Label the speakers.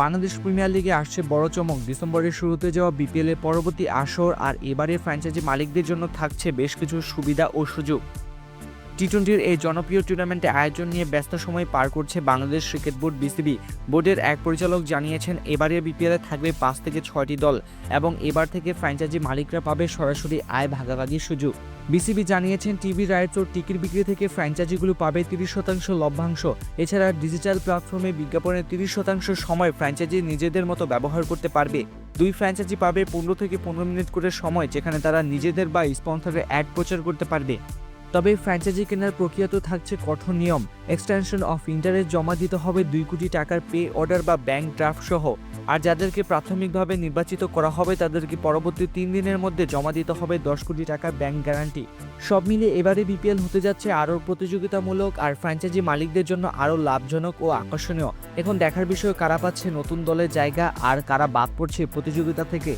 Speaker 1: Bangladesh premier লিগে আসছে বড় চমক। ডিসেম্বরের শুরুতে যাওয়া বিপিএল এর পরবর্তী আসর আর এবারের ফ্র্যাঞ্চাইজি মালিকদের জন্য থাকছে বেশ কিছু সুবিধা ও সুযোগ। টি টোয়েন্টির এই জনপ্রিয় টুর্নামেন্টে আয়োজন নিয়ে ব্যস্ত সময় পার করছে বাংলাদেশ ক্রিকেট বোর্ড বিসিবি। বোর্ডের এক পরিচালক জানিয়েছেন এবারের বিপিএলে থাকবে পাঁচ থেকে ছয়টি দল এবং এবার থেকে ফ্র্যাঞ্চাইজি মালিকরা পাবে সরাসরি আয় ভাগাভাগির সুযোগ। বিসিবি জানিয়েছেন, টিভি রাইটস ও টিকিট বিক্রি থেকে ফ্র্যাঞ্চাইজিগুলো পাবে তিরিশ শতাংশ লভ্যাংশ। এছাড়া ডিজিটাল প্ল্যাটফর্মে বিজ্ঞাপনের তিরিশ শতাংশ সময় ফ্র্যাঞ্চাইজি নিজেদের মতো ব্যবহার করতে পারবে। দুই ফ্র্যাঞ্চাইজি পাবে পনেরো থেকে পনেরো মিনিট করে সময়, যেখানে তারা নিজেদের বা স্পন্সরের অ্যাড প্রচার করতে পারবে। তবে ফ্র্যাঞ্চাইজি কেনার প্রক্রিয়া তো থাকছে কঠোর নিয়ম। এক্সটেনশন অফ ইন্টারেস্ট জমা দিতে হবে দুই কোটি টাকার পে অর্ডার বা ব্যাংক ড্রাফট সহ। আর যাদেরকে প্রাথমিকভাবে নির্বাচিত করা হবে, তাদেরকে পরবর্তী তিন দিনের মধ্যে জমা দিতে হবে দশ কোটি টাকার ব্যাংক গ্যারান্টি সব মিলে এবারে বিপিএল হতে যাচ্ছে আরও প্রতিযোগিতামূলক আর ফ্র্যাঞ্চাইজি মালিকদের জন্য আরও লাভজনক ও আকর্ষণীয়। এখন দেখার বিষয় কারা পাচ্ছে নতুন দলের জায়গা আর কারা বাদ পড়ছে প্রতিযোগিতা থেকে।